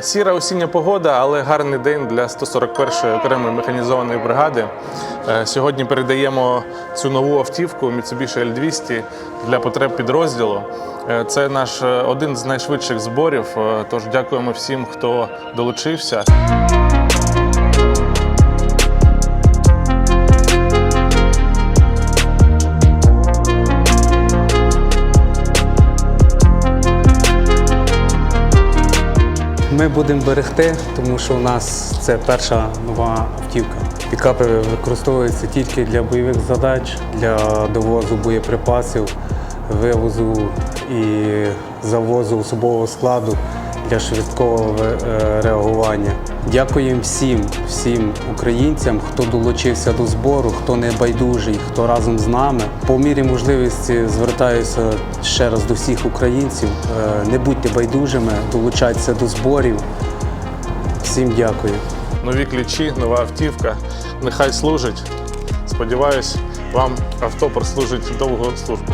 Сіра осіння погода, але гарний день для 141-ї окремої механізованої бригади. Е, Сьогодні передаємо цю нову автівку Mitsubishi L200 для потреб підрозділу. Е, Це наш е, один з найшвидших зборів. Тож дякуємо всім, хто долучився. Ми будемо берегти, тому що у нас це перша нова автівка. Пікапи використовуються тільки для бойових задач, для довозу боєприпасів, вивозу і завозу особового складу для швидкого е, реагування. Дякуємо всім, всім українцям, хто долучився до збору, хто не байдужий, хто разом з нами. По мірі можливості звертаюся ще раз до всіх українців. Е, Не будьте байдужими, долучайтеся до зборів. Всім дякую. Нові ключі, нова автівка. Нехай служить. Сподіваюсь, вам авто прослужить довгу службу.